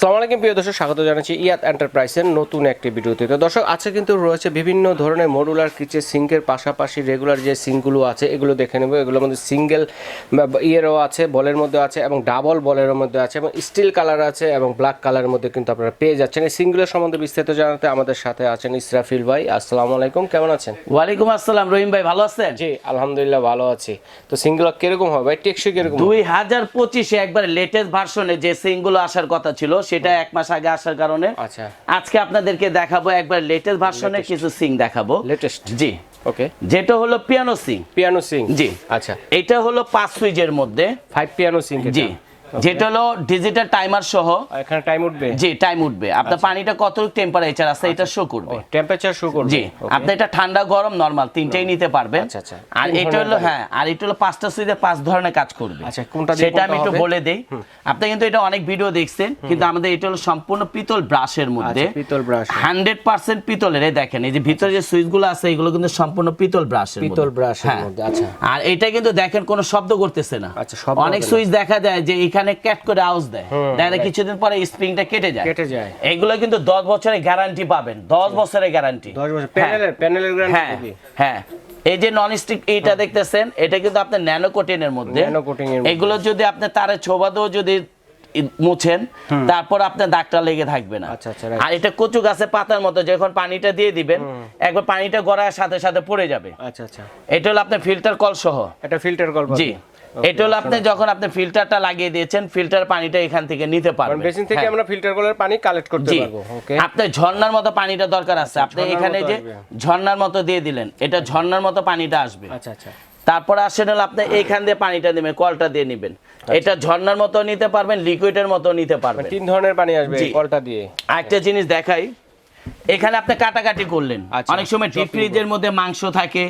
আসসালামু আলাইকুম প্রিয় দর্শক স্বাগত জানাচ্ছি ইয়াত এন্টারপ্রাইজের নতুন একটি ভিডিওতে। তো দর্শক আজকে কিন্তু রয়েছে বিভিন্ন ধরনের মডুলার কিচেন সিঙ্কের পাশাপাশি রেগুলার যে সিঙ্কগুলো আছে এগুলো দেখে নেব। এগুলোর মধ্যে সিঙ্গেল ইয়েরও আছে বলের মধ্যে আছে এবং ডাবল বলের মধ্যে আছে এবং স্টিল কালার আছে এবং ব্ল্যাক কালারের মধ্যে কিন্তু আপনারা পেয়ে যাচ্ছেন। এই সিঙ্গুলের সম্বন্ধে বিস্তারিত জানাতে আমাদের সাথে আছেন ইসরাফিল ভাই। আসসালামু আলাইকুম কেমন আছেন? ওয়ালাইকুম আসসালাম রহিম ভাই ভালো আছেন? জি আলহামদুলিল্লাহ ভালো আছি। তো সিঙ্গুল কীরকম হবে ভাই? টেকসই কীরকম দুই হাজার পঁচিশে একবার লেটেস্ট ভার্সনে যে সিংগুলো আসার কথা ছিল সেটা এক মাস আগে আসার কারণে। আচ্ছা। আজকে আপনাদেরকে দেখাবো একবার লেটেস্ট ভার্সনের কিছু সিং দেখাবো। লেটেস্ট জি। ওকে যেটা হলো পিয়ানো সিং পিয়ানো সিং জি। আচ্ছা। এটা হলো পাঁচ সুইজের মধ্যে। ফাইভ পিয়ানো সিং জি। যেটা হলো ডিজিটাল টাইমার সহ। এখানে টাইম উঠবে? জি টাইম উঠবে। আপনার পানিটা কত টেম্পারেচার আছে এটা শো করবে। টেম্পারেচার শো করবে। জি আপনি এটা ঠান্ডা গরম নরমাল তিনটাই নিতে পারবেন। আচ্ছা, আচ্ছা। আর এটা হলো হ্যাঁ আর এটা হলো পাঁচটা সুইচে পাঁচ ধরনের কাজ করবে। আচ্ছা, কোনটা সেটা আমি একটু বলে দেই। আপনি কিন্তু এটা অনেক ভিডিও দেখছেন কিন্তু আমাদের এটা হলো সম্পূর্ণ পিতল ব্রাশের মধ্যে। আচ্ছা, পিতল। হান্ড্রেড পার্সেন্ট পিতলের এই দেখেন এই যে ভিতরে যে সুইচগুলো আছে এগুলো কিন্তু সম্পূর্ণ পিতল ব্রাশের পিতল ব্রাশের মধ্যে আচ্ছা। আর এটা কিন্তু দেখেন কোনো শব্দ করতেছে না। আচ্ছা, অনেক সুইচ দেখা যায় যে এখানে ক্যাট করে আওয়াজ দেয়। দেখা কিছুদিন পরে স্প্রিংটা কেটে যায়। কেটে যায়। এগুলো কিন্তু দশ বছরের গ্যারান্টি পাবেন। দশ বছরের গ্যারান্টি 10 বছর। প্যানেলের প্যানেলের হ্যাঁ গ্যারান্টি হ্যাঁ। এই যে নন স্টিক এইটা দেখতেছেন এটা কিন্তু আপনার ন্যানো কোটিনের মধ্যে। Nano coating এর মধ্যে। এগুলো যদি আপনি তারে ছোবাতেও যদি মুছেন তারপর আপনার দাগটা লেগে থাকবে না। আচ্ছা, আচ্ছা, আর এটা কচু গাছে পাতার মতো যখন পানিটা দিয়ে দিবেন একবার পানিটা গড়ায় সাথে সাথে পড়ে যাবে। আচ্ছা আচ্ছা। এটা হলো আপনার ফিল্টার কল সহ। এটা ফিল্টার কল জি। এটা হলো আপনি যখন আপনি ফিল্টারটা লাগিয়ে দিয়েছেন ফিল্টার পানিটা এখান থেকে নিতে পারবেন। বেসিন থেকে হ্যাঁ। আমরা ফিল্টার কলের পানি কালেক্ট করতে পারব ওকে আপনার ঝর্ণার মতো পানিটা দরকার আছে। আপনি এখানে যে ঝর্ণার মতো দিয়ে দিলেন এটা ঝর্ণার মতো পানিটা আসবে। আচ্ছা আচ্ছা। তারপর আসেন হলো আপনি এইখান দিয়ে পানিটা নেবেন কলটা দিয়ে নেবেন। আচ্ছা। এটা ঝর্ণার মতো নিতে পারবেন লিকুইডের মতো নিতে পারবেন। তিন ধরনের পানি আসবে কলটা দিয়ে। আরেকটা জিনিস দেখাই এখানে আপনি কাটাকাটি করলেন। আচ্ছা, অনেক সময় ডিপ ফ্রিজের মধ্যে মাংস থাকে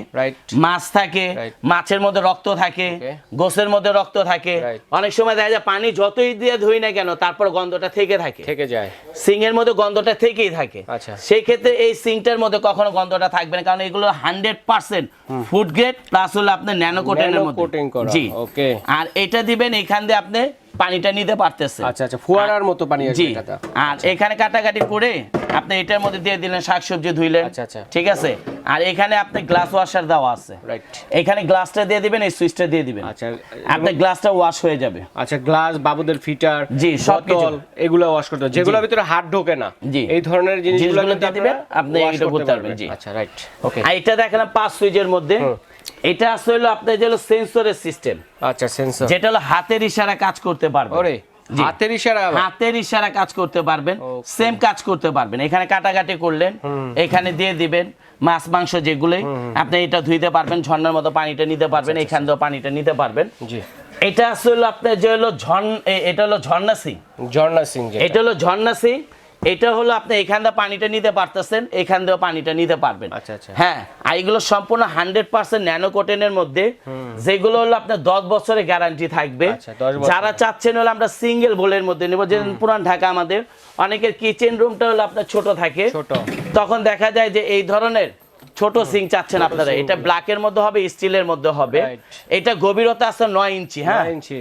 মাছ থাকে মাছের মধ্যে রক্ত থাকে গোসের মধ্যে রক্ত থাকে। অনেক সময় দেখা যায় পানি যতই দিয়ে ধুই না কেন তারপর গন্ধটা থেকে থাকে। থেকে যায়। সিং এর মধ্যে গন্ধটা থেকেই থাকে। আচ্ছা। সেই ক্ষেত্রে এই সিংটার মধ্যে কখনো গন্ধটা থাকবে না কারণ এগুলো hundred percent food grade plus হলো আপনার ন্যানো কোটেনের মধ্যে জি। Okay. আর এটা দিবেন এখান দিয়ে আপনি পানিটা নিতে পারতেছে। আচ্ছা আচ্ছা ফুয়ারার মতো পানি জি। আর এখানে কাটাকাটি করে আপনি এটার মধ্যে দিয়ে দিলেন শাকসবজি ধুইলেন। আচ্ছা, আচ্ছা। ঠিক আছে? আর এখানে আপনি গ্লাস ওয়াশার দেওয়া আছে। রাইট এখানে গ্লাসটা দিয়ে দিবেন এই সুইচটা দিয়ে দিবেন। আচ্ছা আপনার গ্লাসটা ওয়াশ হয়ে যাবে। আচ্ছা গ্লাস বাবুদের ফিটার জি, সবকিছু। বোতল এগুলো ওয়াশ করতে হবে। যেগুলোর ভিতরে হাত ঢোকে না জি। এই ধরনের জিনিসগুলো দিয়ে দিবেন, আপনি এটা করতে পারবেন। জি। আচ্ছা রাইট ওকে আর এটা দেখালাম পাঁচ সুইচের মধ্যে। এটা আসলে হলো আপনার যে হলো সেন্সরের সিস্টেম। আচ্ছা সেন্সর। যেটা হলো হাতের ইশারা কাজ করতে পারবে ওরে হাতের ইশারা হাতের ইশারা কাজ করতে পারবেন সেম কাজ করতে পারবেন। এখানে কাটাকাটি করলেন এখানে দিয়ে দিবেন মাছ মাংস যেগুলো। আপনি এটা ধুইতে পারবেন ঝর্ণার মতো পানিটা নিতে পারবেন এখান দিয়েও পানিটা নিতে পারবেন। জি। এটা আসলে আপনার যে হলো ঝর্ণ এটা হলো ঝর্ণা সিং। ঝর্ণা সিং এটা হলো ঝর্ণা সিং। এটা হলো আপনি এখান দিয়ে পানিটা নিতে পারতেছেন এখান দিয়েও পানিটা নিতে পারবেন। আচ্ছা, আচ্ছা। হ্যাঁ আর এগুলো সম্পূর্ণ হান্ড্রেড পার্সেন্ট ন্যানো কোটেনের মধ্যে যেগুলো হলো আপনার দশ বছরের গ্যারান্টি থাকবে। আচ্ছা, 10 বছরের। যারা চাচ্ছেন হলো আমরা সিঙ্গেল বোলের মধ্যে নেব যে পুরান ঢাকা আমাদের অনেকের কিচেন রুমটা হলো আপনার ছোট থাকে। তখন দেখা যায় যে এই ধরনের ছোট সিং চাচ্ছেন আপনারা। এটা ব্ল্যাকের মধ্যে হবে স্টিলের মধ্যে হবে। এটা গভীরতা আছে নয় ইঞ্চি হ্যাঁ। ইঞ্চি।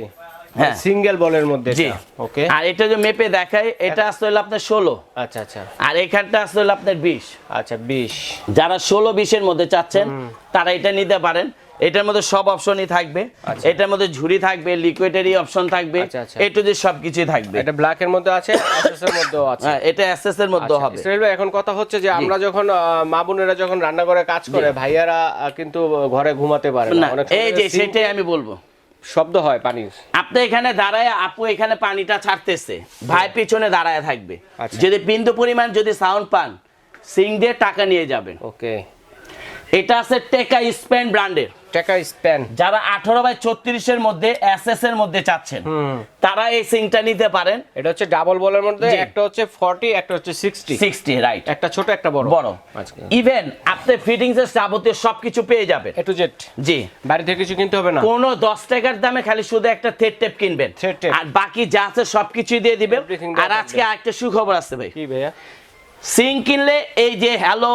হ্যাঁ। সিঙ্গেল বলের মধ্যে জি। ওকে আর এটা যে মেপে দেখায় এটা আসলে হলো আপনার ষোলো। আচ্ছা আচ্ছা। আর এখানটা আসলে হলো আপনার বিশ। আচ্ছা 20 যারা ষোলো বিশের মধ্যে চাচ্ছেন তারা এটা নিতে পারেন। এটার মধ্যে সব অপশনই থাকবে। আচ্ছা। এটার মধ্যে ঝুড়ি থাকবে লিকুইডারি অপশন থাকবে। আচ্ছা, আচ্ছা। এ টু জি সবকিছুই থাকবে। এটা ব্ল্যাক এর মধ্যে আছে এসএস এর মধ্যেও আছে। হ্যাঁ এটা এসএস এর মধ্যে হবে। ইসরাইল ভাই, এখন কথা হচ্ছে যে আমরা যখন মা বোনেরা যখন রান্নাঘরে কাজ করে ভাইয়ারা কিন্তু ঘরে ঘুমাতে পারে না। এই যে সেটাই আমি বলব। শব্দ হয় পানির আপনি এখানে দাঁড়ায় আপু এখানে পানিটা ছাড়তেছে। ভাই পিছনে দাঁড়ায় থাকবে। আচ্ছা। যদি বিন্দু পরিমাণ যদি সাউন্ড পান সিং দিয়ে টাকা নিয়ে যাবেন। ওকে এটা আছে টেকা স্পেন ব্র্যান্ডের। টেকা স্প্যান যারা আঠারো বাই ছত্রিশের মধ্যে এস এর মধ্যে চাচ্ছেন তারা এই সিংটা নিতে পারেন। এটা হচ্ছে ডাবল বলের মধ্যে একটা হচ্ছে 40 একটা হচ্ছে 60 সিক্সটি রাইট একটা ছোট একটা বড়। বড়। ইভেন আপনি ফিটিংস এর যাবতীয় সবকিছু পেয়ে যাবেন। এ টু জেড জি। বাড়ি থেকে কিছু কিনতে হবে না? কোন দশ টাকার দামে খালি শুধু একটা থেট টেপ কিনবেন। আর বাকি যা আছে সবকিছুই দিয়ে দিবেন। আর আজকে আরেকটা সুখবর আছে ভাই। কি ভাইয়া? সিং কিনলে এই যে হ্যালো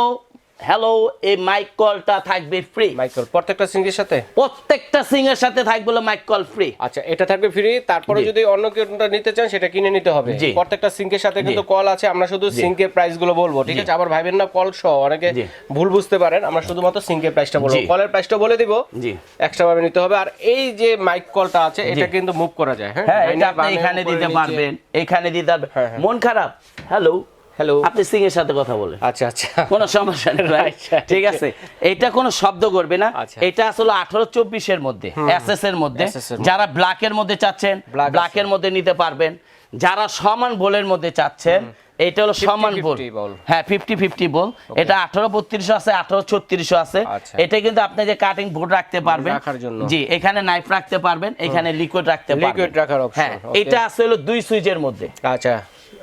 হ্যালো এই মাইক কলটা থাকবে ফ্রি মাইকেল প্রত্যেকটা সিঙ্কের সাথে? প্রত্যেকটা সিঙ্গের সাথে থাকবে মাইক কল ফ্রি আচ্ছা এটা থাকবে ফ্রি তারপরে। যদি অন্য কেউটা নিতে চান সেটা কিনে নিতে হবে। প্রত্যেকটা সিঙ্কের সাথে কিন্তু। কল আছে আমরা শুধু সিঙ্কের প্রাইসগুলো বলব ঠিক আছে? আবার ভাইবেন না কল সহ। অনেকে ভুল বুঝতে পারেন আমরা শুধুমাত্র সিঙ্কের প্রাইসটা বলব। কলের প্রাইসটা বলে দিব জি। এক্সট্রা ভাবে নিতে হবে। আর এই যে মাইক কলটা আছে এটা কিন্তু মুভ করা যায় হ্যাঁ? হ্যাঁ এটা আপনি এখানে দিতে পারবেন এখানে দিতে পারবেন। হ্যাঁ, হ্যাঁ। মন খারাপ? হ্যালো হ্যালো আপনি সিং এর সাথে কথা বলেন। আচ্ছা আচ্ছা। কোনো সমস্যা নেই ভাই। Right. ঠিক আছে? এটা কোনো শব্দ করবে না। আচ্ছা। এটা আসলে আঠারো এসএস এর মধ্যে। এর মধ্যে। যারা ব্ল্যাকের মধ্যে চাচ্ছেন Black ব্ল্যাকের মধ্যে নিতে পারবেন। যারা সমান বোলের মধ্যে চাচ্ছেন এটা হলো সমান বোল। 50 বল। হ্যাঁ ফিফটি ফিফটি বল। এটা আঠারো বত্রিশশো আছে আঠারো ছত্রিশশো আছে। আচ্ছা। এটা কিন্তু আপনি যে কাটিং বোর্ড রাখতে পারবেন রাখার জন্য। জি এখানে নাইফ রাখতে পারবেন এখানে লিকুইড রাখতে পারবেন। Liquid রাখার হ্যাঁ এটা আছে হলো দুই সুইচের মধ্যে। আচ্ছা।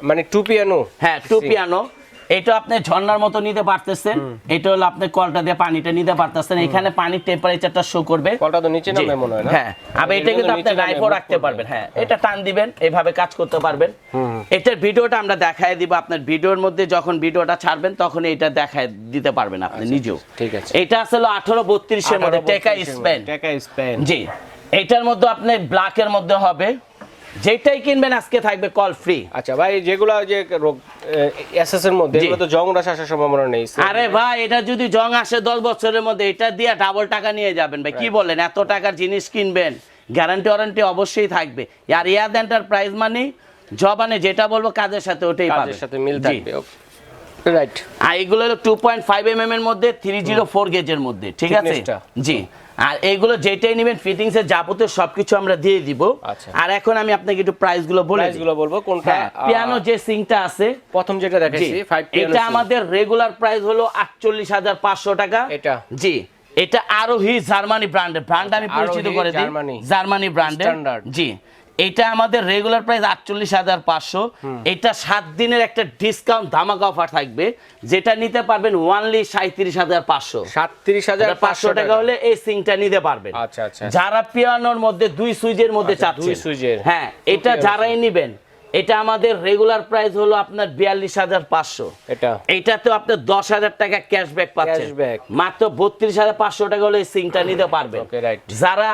মানে টু পিয়ানো হ্যাঁ টু পিয়ানো এটা আপনি ঝর্ণার মতো নিতে পারতেছেন। এটা হলো আপনি কলটা দিয়ে পানিটা নিতে পারতেছেন। এখানে পানির টেম্পারেচারটা শো করবে। কলটা তো নিচে নামে মনে হয় না? হ্যাঁ আবার এটা কিন্তু আপনি move রাখতে পারবেন। হ্যাঁ এটা টান দিবেন এইভাবে কাজ করতে পারবেন। এটার ভিডিওটা আমরা দেখায় দিব আপনার ভিডিওর মধ্যে যখন ভিডিওটা ছাড়বেন তখন এটা দেখায় দিতে পারবেন আপনি নিজেও। আচ্ছা, ঠিক আছে। এটা আসলে আঠারো বত্রিশের মধ্যে টেকা স্পেন। টেকা স্পেন। জি। এটার মধ্যে আপনি ব্ল্যাকের মধ্যে হবে। যেটাই কিনবেন আজকে থাকবে কল ফ্রি আচ্ছা ভাই যেগুলো যে রোগ এসএস এর মধ্যে এগুলো তো জং রাশ আসার সম্ভাবনা নেই। আরে ভাই এটা যদি জং আসে দশ বছরের মধ্যে এটা দিয়ে ডাবল টাকা নিয়ে যাবেন। ভাই কি বলেন? এত টাকার জিনিস কিনবেন গ্যারান্টি ওয়ারেন্টি অবশ্যই থাকবে। আর ইয়াদ এন্টারপ্রাইজ মানে জবানে যেটা বলব কাজের সাথে ওটাই পাবে কাজের সাথে মিল থাকবে রাইট আর এগুলো হলো টু পয়েন্ট ফাইভ এম এর মধ্যে থ্রি জিরো ফোর গেজের মধ্যে ঠিক আছে। জি। আর এইগুলো যেটাই নেবেন ফিটিংস এর যাবতীয় সবকিছু আমরা দিয়ে দিব। আচ্ছা। আর এখন আমি আপনাকে একটু প্রাইসগুলো বলে প্রাইসগুলো বলব কোনটা? হ্যাঁ পিয়ানো যে সিংটা আছে। প্রথম যেটা দেখাচ্ছি 5 পিয়ানো এটা আমাদের রেগুলার প্রাইস হলো আটচল্লিশ হাজার পাঁচশো টাকা। এটা? জি। এটা আরোহী জার্মানি ব্র্যান্ডের ব্র্যান্ড আমি পরিচিত করে দিই। জার্মানি। জার্মানি ব্র্যান্ডের জি। এটা আমাদের রেগুলার প্রাইস আটচল্লিশ হাজার পাঁচশো। এটা সাত দিনের একটা ডিসকাউন্ট ধামাকা অফার থাকবে যেটা নিতে পারবেন ওয়ানলি সাঁত্রিশ হাজার পাঁচশো। 37500 পাঁচশো টাকা হলে এই সিংটা নিতে পারবেন। আচ্ছা, আচ্ছা। যারা পিয়ানোর মধ্যে দুই সুইচের মধ্যে আচ্ছা, দুই সুইচের। হ্যাঁ এটা যারাই নিবেন এটা আমাদের রেগুলার প্রাইস হলো আপনার বিয়াল্লিশ হাজার পাঁচশো। এটা। এইটাতে আপনি দশ হাজার টাকা ক্যাশব্যাক পাচ্ছেন। মাত্র বত্রিশ হাজার পাঁচশো টাকা হলে এই সিংটা নিতে পারবেন। যারা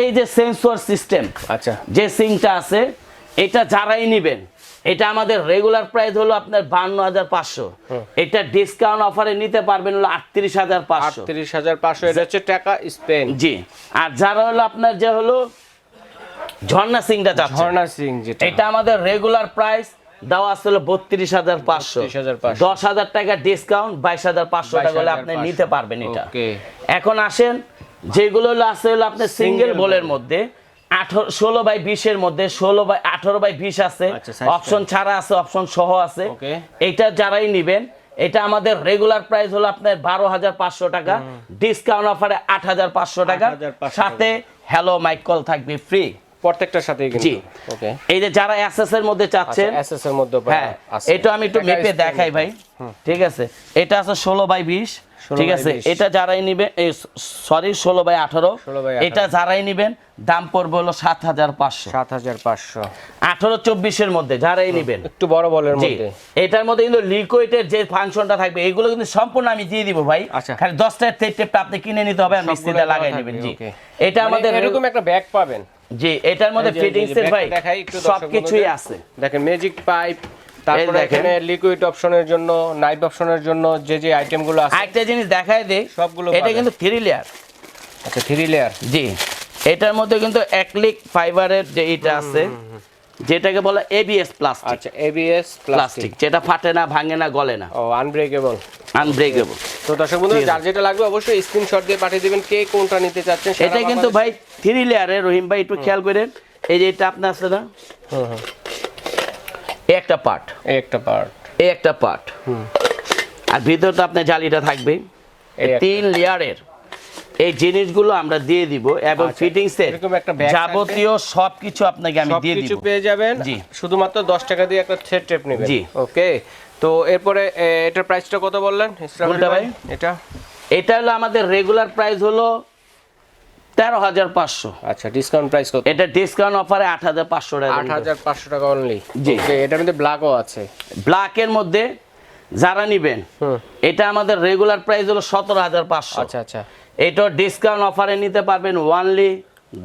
এই যে সেন্সর সিস্টেম আচ্ছা। যে সিংটা আছে এটা যারাই নিবেন এটা আমাদের রেগুলার প্রাইস হলো আপনার বান্ন হাজার পাঁচশো। এটা ডিসকাউন্ট অফারে নিতে পারবেন হলো আটত্রিশ হাজার পাঁচশো। 38500 এটা হচ্ছে টাকা স্পেন। জি। আর যারা হলো আপনার যে হলো ঝর্ণা সিংটা ঝর্ণা সিং এটা আমাদের রেগুলার প্রাইস দেওয়া আসলে বত্রিশ হাজার পাঁচশো। দশ হাজার টাকা ডিসকাউন্ট বাইশ হাজার পাঁচশো টাকা হলে আপনি নিতে পারবেন এটা। এখন আসেন যেগুলো আছে হলো আপনার সিঙ্গেল বলের মধ্যে আঠারো ষোলো বাই বিশের মধ্যে ষোলো বাই আঠারো বাই বিশ আছে আচ্ছা, অপশন ছাড়া আছে অপশন সহ আছে। এটা এইটা যারাই নিবেন এটা আমাদের রেগুলার প্রাইস হলো আপনার বারো হাজার পাঁচশো টাকা ডিসকাউন্ট অফারে আট হাজার পাঁচশো টাকা। সাথে হ্যালো মাইক কল থাকবে ফ্রি প্রত্যেকটার সাথেই জি। ওকে এই যে যারা এসএস এর মধ্যে চাচ্ছেন আচ্ছা এসএস এর মধ্যে হ্যাঁ এটা আমি একটু মেপে দেখাই ভাই। ঠিক আছে? এটা আছে ষোলো বাই বিশ। ঠিক আছে? এটা যারাই নিবেন সরি ষোলো বাই আঠারো। 16 by 18 এটা যারাই নিবেন দাম পড়বে হলো সাত হাজার পাঁচশো। 7500 আঠারো চব্বিশের মধ্যে যারাই নিবেন। একটু বড় বলের মধ্যে। এটার মধ্যে কিন্তু লিকুইডের যে ফাংশনটা থাকবে এগুলো কিন্তু সম্পূর্ণ আমি দিয়ে দিব ভাই। আচ্ছা। খালি দশটার তেল টেপটা আপনি কিনে নিতে হবে আমি মিস্ত্রিতে লাগাই নেবেন জি। এটা মানে আমাদের এরকম একটা ব্যাগ পাবেন। জি এটার মধ্যে ফিটিংস এর ভাই দেখাই একটু দর্শক সবকিছুই। আছে। দেখেন ম্যাজিক পাইপ তারপরে এখানে লিকুইড অপশনের জন্য নাইফ অপশনের জন্য যে যে আইটেমগুলো আছে। একটা জিনিস দেখায় দেই সবগুলো এটা কিন্তু থ্রি লেয়ার আচ্ছা থ্রি লেয়ার জি এটার মধ্যে কিন্তু একলিক ফাইবারের যে এটা আছে যেটাকে বলে এবিএস প্লাস্টিক আচ্ছা এবিএস প্লাস্টিক যেটা ফাটে না ভাঙে না গলে না। ও আনব্রেকেবল আনব্রেকেবল তো দর্শক বন্ধু যার যেটা লাগবে অবশ্যই স্ক্রিনশট দিয়ে পাঠিয়ে দিবেন কে কোনটা নিতে চাচ্ছেন সারা এটা কিন্তু ভাই থ্রি লেয়ারে রহিম ভাই একটু খেয়াল করেন। এই যে এটা আপনার আছে না। এই একটা পার্ট এই একটা পার্ট এই একটা পার্ট আর ভিতরে তো আপনার জালিটা থাকবে এই তিন লেয়ারের এই জিনিসগুলো আমরা দিয়ে দিব এবং আচ্ছা, ফিটিংস এরকম একটা bag যাবতীয় সবকিছু আপনাকে আমি দিয়ে সবকিছু দিব। পেয়ে যাবেন। জি। শুধুমাত্র দশ টাকা দিয়ে একটা থ্রেড টেপ নেবেন। জি। ওকে? তো এরপরে এটার প্রাইসটা কত বললেন? ইসলাম ভাই? এটা? এটা হলো আমাদের রেগুলার প্রাইস হলো তেরো হাজার পাঁচশো। আচ্ছা ডিসকাউন্ট প্রাইস কত? এটা ডিসকাউন্ট অফারে আট হাজার পাঁচশো টাকা। আট হাজার পাঁচশো টাকা অনলি জি। এটার মধ্যে ব্ল্যাকও আছে। ব্ল্যাকের মধ্যে যারা নিবেন এটা আমাদের রেগুলার প্রাইস হলো সতেরো হাজার পাঁচশো। আচ্ছা আচ্ছা। এটা ডিসকাউন্ট অফারে নিতে পারবেন ওয়ানলি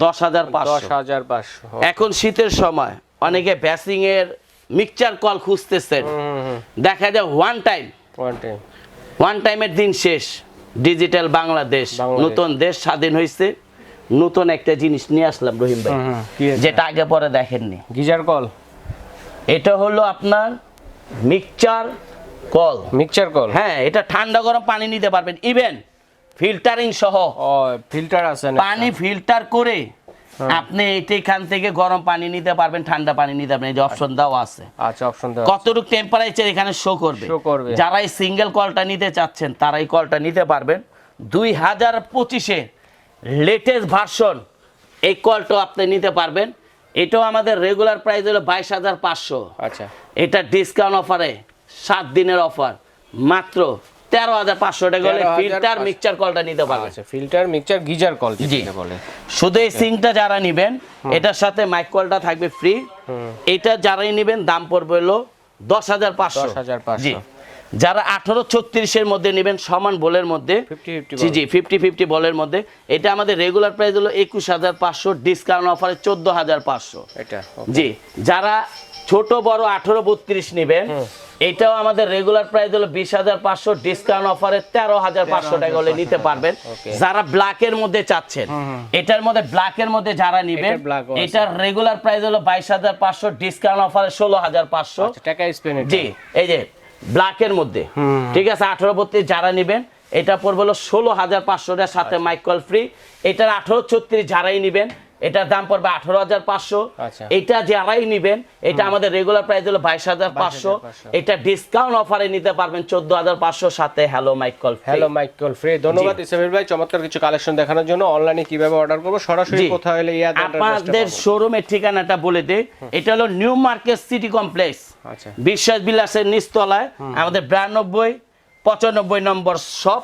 দশ হাজার দশ হাজার পাঁচশো এখন শীতের সময় অনেকে ব্যাসিং এর মিক্সচার কল খুঁজতেছেন। দেখা যায় one time one time one টাইমের দিন শেষ। ডিজিটাল বাংলাদেশ। নতুন দেশ স্বাধীন হয়েছে। নতুন একটা জিনিস নিয়ে আসলাম রহিম ভাই? যেটা আগে পরে দেখেননি। গিজার কল? এটা হলো আপনার মিক্সচার কল। Mixture call? হ্যাঁ এটা ঠান্ডা গরম পানি নিতে পারবেন। ইভেন ফিল্টারিং সহ। ও ফিল্টার আছে না পানি ফিল্টার করে আপনি এটা এখান থেকে গরম পানি নিতে পারবেন ঠান্ডা পানি নিতে পারবেন। এই যে অপশন দেওয়া আছে। আচ্ছা অপশন দেওয়া কতটুকু টেম্পারেচার এখানে শো করবে? Show করবে। যারা এই সিঙ্গেল কলটা নিতে চাচ্ছেন তারা এই কলটা নিতে পারবেন। দুই হাজার পঁচিশে লেটেস্ট ভার্সন এই কলটা আপনি নিতে পারবেন। এটাও আমাদের রেগুলার প্রাইস হলো বাইশ হাজার পাঁচশো। আচ্ছা। এটা ডিসকাউন্ট অফারে সাত দিনের অফার। মাত্র তেরো হাজার পাঁচশো টাকা হলে ফিল্টার মিক্সচার কলটা নিতে পারবেন আচ্ছা ফিল্টার মিক্সচার গিজার কল জি। বলে। শুধু এই সিঙ্কটা যারা নিবেন এটার সাথে মাইক কলটা থাকবে ফ্রি এটা যারাই নিবেন দাম পড়বে হলো দশ হাজার পাঁচশো। জি। যারা আঠারো ছত্রিশের মধ্যে নেবেন সমান বলের মধ্যে। 50-50 জি জি ফিফটি ফিফটি বলের মধ্যে। এটা আমাদের রেগুলার প্রাইস হলো একুশ হাজার পাঁচশো ডিসকাউন্ট অফারে চোদ্দ হাজার পাঁচশো। এটা জি যারা ছোট বড় আঠারো বত্রিশ নেবেন। এটাও আমাদের রেগুলার প্রাইস হলো বিশ হাজার পাঁচশো ডিসকাউন্ট অফারে তেরো হাজার পাঁচশো টাকা হলে নিতে পারবেন. যারা ব্ল্যাকের মধ্যে চাচ্ছেন এটার মধ্যে ব্ল্যাকের মধ্যে যারা নিবেন এটার রেগুলার প্রাইস হলো বাইশ হাজার পাঁচশো ডিসকাউন্ট অফারে ষোলো হাজার পাঁচশো। আচ্ছা টাকা জি এই যে ব্ল্যাকের মধ্যে। ঠিক আছে আঠারো বত্রিশ যারা নিবেন এটা পড়বে হলো ষোলো হাজার পাঁচশো টাকার সাথে আচ্ছা। মাইকল ফ্রি এটার আঠারো ছত্রিশ যারাই নিবেন এটার দাম পড়বে আঠারো হাজার পাঁচশো। আচ্ছা। এটা যারাই নিবেন এটা আমাদের রেগুলার প্রাইস হলো বাইশ হাজার পাঁচশো। এটা ডিসকাউন্ট অফারে নিতে পারবেন চোদ্দ হাজার পাঁচশো সাথে hello Michael hello Michael free ধন্যবাদ ইসমাইল ভাই চমৎকার কিছু কালেকশন দেখানোর জন্য। অনলাইনে কীভাবে অর্ডার করব? সরাসরি জি। কোথাও হলে আপনাদের শোরুমের ঠিকানাটা বলে দিই। এটা হলো নিউ মার্কেট সিটি কমপ্লেক্স আচ্ছা। বিশ্বাস বিলাসের নিচতলায়। আমাদের বিরানব্বই পঁচানব্বই নম্বর শপ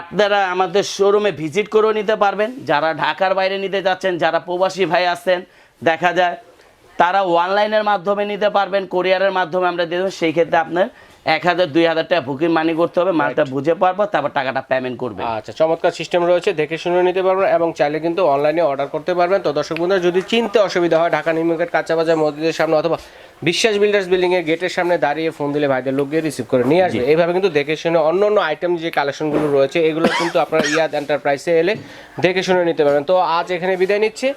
আপনারা আমাদের শোরুমে ভিজিট করেও নিতে পারবেন। যারা ঢাকার বাইরে নিতে যাচ্ছেন, যারা প্রবাসী ভাই আছেন, দেখা যায়, তারা অনলাইনের মাধ্যমে নিতে পারবেন কোরিয়ারের মাধ্যমে আমরা দিয়ে দেবো। সেই ক্ষেত্রে আপনার এক হাজার দুই হাজার টাকা বুকিং মানি করতে হবে মালটা বুঝে পারব তারপর টাকাটা পেমেন্ট করবে। আচ্ছা চমৎকার সিস্টেম রয়েছে দেখে শুনে নিতে পারবেন এবং চাইলে কিন্তু অনলাইনে অর্ডার করতে পারবেন। তো দর্শক বন্ধুরা যদি চিনতে অসুবিধা হয় ঢাকা নিউ মার্কেট কাঁচা বাজার মসজিদের সামনে অথবা বিশ্বাস বিল্ডার্স বিল্ডিং এর গেটের সামনে দাঁড়িয়ে ফোন দিলে ভাইদের লোক গিয়ে রিসিভ করে নিয়ে আসবে। এইভাবে কিন্তু দেখে শুনে অন্য অন্য আইটেম যে কালেকশনগুলো রয়েছে এগুলো কিন্তু আপনারা ইয়াদ এন্টারপ্রাইসে এলে দেখে শুনে নিতে পারবেন। তো আজ এখানে বিদায় নিচ্ছি।